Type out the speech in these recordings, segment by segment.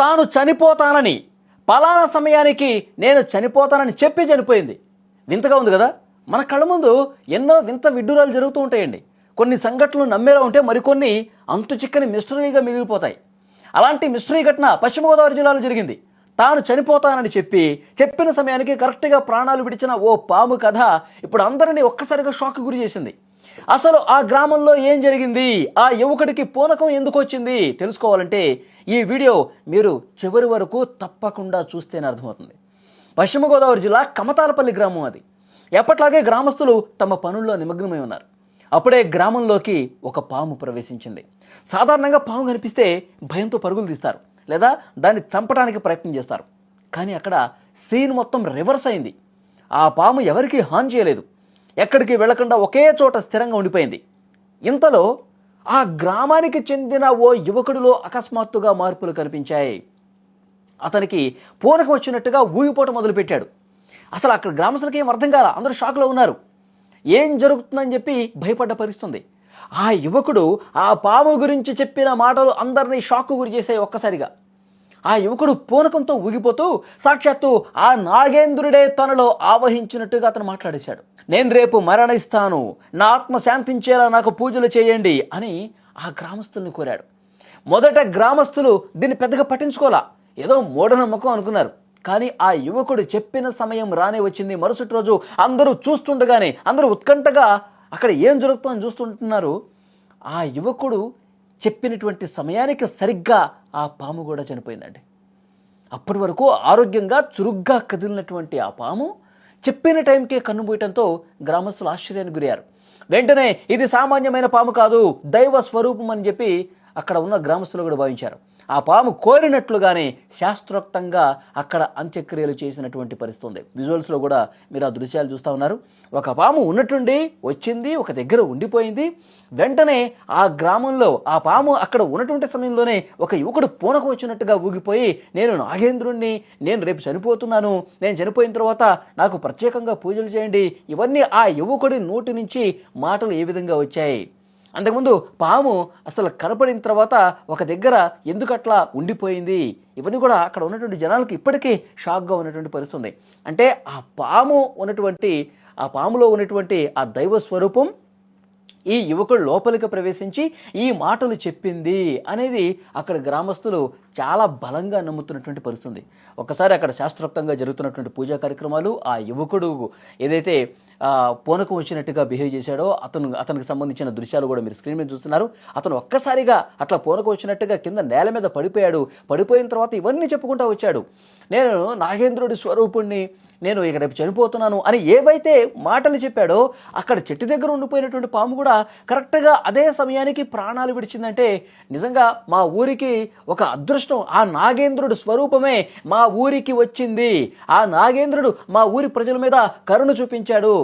తాను చనిపోతానని పలానా సమయానికి నేను చనిపోతానని చెప్పి చనిపోయింది. వింతగా ఉంది కదా? మన కళ్ళ ముందు ఎన్నో వింత విడ్డూరాలు జరుగుతూ ఉంటాయండి. కొన్ని సంఘటనలు నమ్మేలా ఉంటే మరికొన్ని అంతు చిక్కని మిస్టరీగా మిగిలిపోతాయి. అలాంటి మిస్టరీ ఘటన పశ్చిమ గోదావరి జిల్లాలో జరిగింది. తాను చనిపోతానని చెప్పి చెప్పిన సమయానికి కరెక్ట్గా ప్రాణాలు విడిచిన ఓ పాము కథ ఇప్పుడు అందరినీ ఒక్కసారిగా షాక్ గురి చేసింది. అసలు ఆ గ్రామంలో ఏం జరిగింది? ఆ యువకుడికి పూనకం ఎందుకు వచ్చింది? తెలుసుకోవాలంటే ఈ వీడియో మీరు చివరి వరకు తప్పకుండా చూస్తేనే అర్థమవుతుంది. పశ్చిమ గోదావరి జిల్లా కమతాలపల్లి గ్రామం అది. ఎప్పట్లాగే గ్రామస్తులు తమ పనుల్లో నిమగ్నమై ఉన్నారు. అప్పుడే గ్రామంలోకి ఒక పాము ప్రవేశించింది. సాధారణంగా పాము కనిపిస్తే భయంతో పరుగులు తీస్తారు లేదా దాన్ని చంపడానికి ప్రయత్నం చేస్తారు. కానీ అక్కడ సీన్ మొత్తం రివర్స్ అయింది. ఆ పాము ఎవరికీ హాని చేయలేదు. ఎక్కడికి వెళ్ళకుండా ఒకే చోట స్థిరంగా ఉండిపోయింది. ఇంతలో ఆ గ్రామానికి చెందిన ఓ యువకుడిలో అకస్మాత్తుగా మార్పులు కనిపించాయి. అతనికి పూనకం వచ్చినట్టుగా ఊగిపోవటం మొదలుపెట్టాడు. అసలు అక్కడ గ్రామస్తులకి ఏం అర్థం కాల? అందరూ షాక్లో ఉన్నారు. ఏం జరుగుతుందని చెప్పి భయపడ్డ పరిస్థితుంది. ఆ యువకుడు ఆ పాము గురించి చెప్పిన మాటలు అందరినీ షాక్కు గురి చేశాయి ఒక్కసారిగా. ఆ యువకుడు పూనకంతో ఊగిపోతూ సాక్షాత్తు ఆ నాగేంద్రుడే తనలో ఆవహించినట్టుగా అతను మాట్లాడేశాడు. నేను రేపు మరణిస్తాను. నా ఆత్మ శాంతించేలా నాకు పూజలు చేయండి అని ఆ గ్రామస్తుల్ని కోరాడు. మొదట గ్రామస్తులు దీన్ని పెద్దగా పట్టించుకోలా. ఏదో మూఢనమ్మకం అనుకున్నారు. కానీ ఆ యువకుడు చెప్పిన సమయం రానే వచ్చింది. మరుసటి రోజు అందరూ చూస్తుండగానే అందరూ ఉత్కంఠగా అక్కడ ఏం జరుగుతుందని చూస్తుంటున్నారు. ఆ యువకుడు చెప్పినటువంటి సమయానికి సరిగ్గా ఆ పాము కూడా చనిపోయిందండి. అప్పటి వరకు ఆరోగ్యంగా చురుగ్గా కదిలినటువంటి ఆ పాము చెప్పిన టైంకే కన్నుమూయటంతో గ్రామస్తులు ఆశ్చర్యానికి గురయ్యారు. వెంటనే ఇది సామాన్యమైన పాము కాదు దైవ స్వరూపం అని చెప్పి అక్కడ ఉన్న గ్రామస్తులు కూడా భావించారు. ఆ పాము కోరినట్లుగానే శాస్త్రోక్తంగా అక్కడ అంత్యక్రియలు చేసినటువంటి పరిస్థితి ఉంది. విజువల్స్లో కూడా మీరు ఆ దృశ్యాలు చూస్తూ ఉన్నారు. ఒక పాము ఉన్నట్టుండి వచ్చింది ఒక దగ్గర ఉండిపోయింది. వెంటనే ఆ గ్రామంలో ఆ పాము అక్కడ ఉన్నటువంటి సమయంలోనే ఒక యువకుడు పూనకు వచ్చినట్టుగా ఊగిపోయి నేను నాగేంద్రుణ్ణి నేను రేపు చనిపోతున్నాను నేను చనిపోయిన తర్వాత నాకు ప్రత్యేకంగా పూజలు చేయండి. ఇవన్నీ ఆ యువకుడి నోటి నుంచి మాటలు ఏ విధంగా వచ్చాయి? అంతకుముందు పాము అసలు కనపడిన తర్వాత ఒక దగ్గర ఎందుకట్లా ఉండిపోయింది? ఇవన్నీ కూడా అక్కడ ఉన్నటువంటి జనాలకు ఇప్పటికీ షాక్గా ఉన్నటువంటి పరిస్థితి ఉంది. అంటే ఆ పాము ఉన్నటువంటి ఆ పాములో ఉన్నటువంటి ఆ దైవ స్వరూపం ఈ యువకుడు లోపలికి ప్రవేశించి ఈ మాటలు చెప్పింది అనేది అక్కడ గ్రామస్తులు చాలా బలంగా నమ్ముతున్నటువంటి పరిస్థితి ఒకసారి అక్కడ శాస్త్రోక్తంగా జరుగుతున్నటువంటి పూజా కార్యక్రమాలు ఆ యువకుడు ఏదైతే పూనకం వచ్చినట్టుగా బిహేవ్ చేశాడో అతను అతనికి సంబంధించిన దృశ్యాలు కూడా మీరు స్క్రీన్ మీద చూస్తున్నారు. అతను ఒక్కసారిగా అట్లా పూనకం వచ్చినట్టుగా కింద నేల మీద పడిపోయాడు. పడిపోయిన తర్వాత ఇవన్నీ చెప్పుకుంటూ వచ్చాడు. నేను నాగేంద్రుడి స్వరూపుణ్ణి నేను ఇక రేపు చనిపోతున్నాను అని ఏవైతే మాటలు చెప్పాడో అక్కడ చెట్టు దగ్గర ఉండిపోయినటువంటి పాము కూడా కరెక్ట్గా అదే సమయానికి ప్రాణాలు విడిచిందంటే నిజంగా మా ఊరికి ఒక అదృష్టం. ఆ నాగేంద్రుడు స్వరూపమే మా ఊరికి వచ్చింది. ఆ నాగేంద్రుడు మా ఊరి ప్రజల మీద కరుణ చూపించాడు.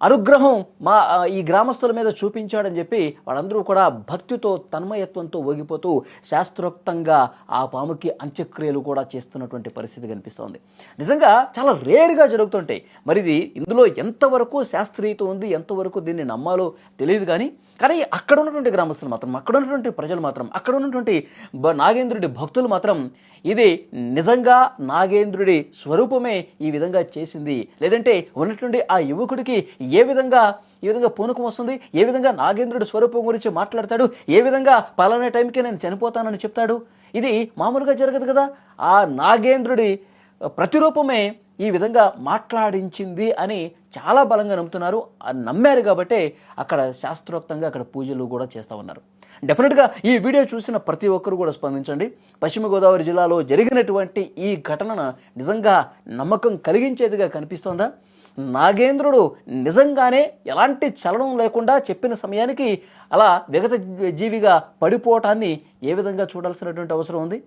అనుగ్రహం మా ఈ గ్రామస్తుల మీద చూపించాడని చెప్పి వాళ్ళందరూ కూడా భక్తితో తన్మయత్వంతో ఊగిపోతూ శాస్త్రోక్తంగా ఆ పాముకి అంత్యక్రియలు కూడా చేస్తున్నటువంటి పరిస్థితి కనిపిస్తోంది. నిజంగా చాలా రేరుగా జరుగుతుంటాయి. మరి ఇది ఇందులో ఎంతవరకు శాస్త్రీయత ఉంది ఎంతవరకు దీన్ని నమ్మాలో తెలియదు కానీ కానీ అక్కడ ఉన్నటువంటి గ్రామస్తులు మాత్రం అక్కడ ఉన్నటువంటి ప్రజలు మాత్రం అక్కడ ఉన్నటువంటి నాగేంద్రుడి భక్తులు మాత్రం ఇది నిజంగా నాగేంద్రుడి స్వరూపమే ఈ విధంగా చేసింది. లేదంటే ఉన్నటువంటి ఆ యువకుడికి ఏ విధంగా ఏ విధంగా పూనకం వస్తుంది ఏ విధంగా నాగేంద్రుడి స్వరూపం గురించి మాట్లాడతాడు ఏ విధంగా పలానా టైంకి నేను చనిపోతానని చెప్తాడు? ఇది మామూలుగా జరగదు కదా? ఆ నాగేంద్రుడి ప్రతిరూపమే ఈ విధంగా మాట్లాడించింది అని చాలా బలంగా నమ్ముతున్నారు. నమ్మారు కాబట్టే అక్కడ శాస్త్రోక్తంగా అక్కడ పూజలు కూడా చేస్తూ ఉన్నారు. డెఫినెట్గా ఈ వీడియో చూసిన ప్రతి ఒక్కరు కూడా స్పందించండి. పశ్చిమ గోదావరి జిల్లాలో జరిగినటువంటి ఈ ఘటనను నిజంగా నమ్మకం కలిగించేదిగా కనిపిస్తోందా? నాగేంద్రుడు నిజంగానే ఎలాంటి చలనం లేకుండా చెప్పిన సమయానికి అలా విగత జీవిగా పడిపోవటాన్ని ఏ విధంగా చూడాల్సినటువంటి అవసరం ఉంది?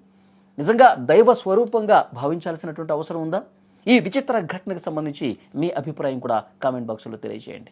నిజంగా దైవ స్వరూపంగా భావించాల్సినటువంటి అవసరం ఉందా? ఈ విచిత్ర ఘటనకు సంబంధించి మీ అభిప్రాయం కూడా కామెంట్ బాక్స్లో తెలియజేయండి.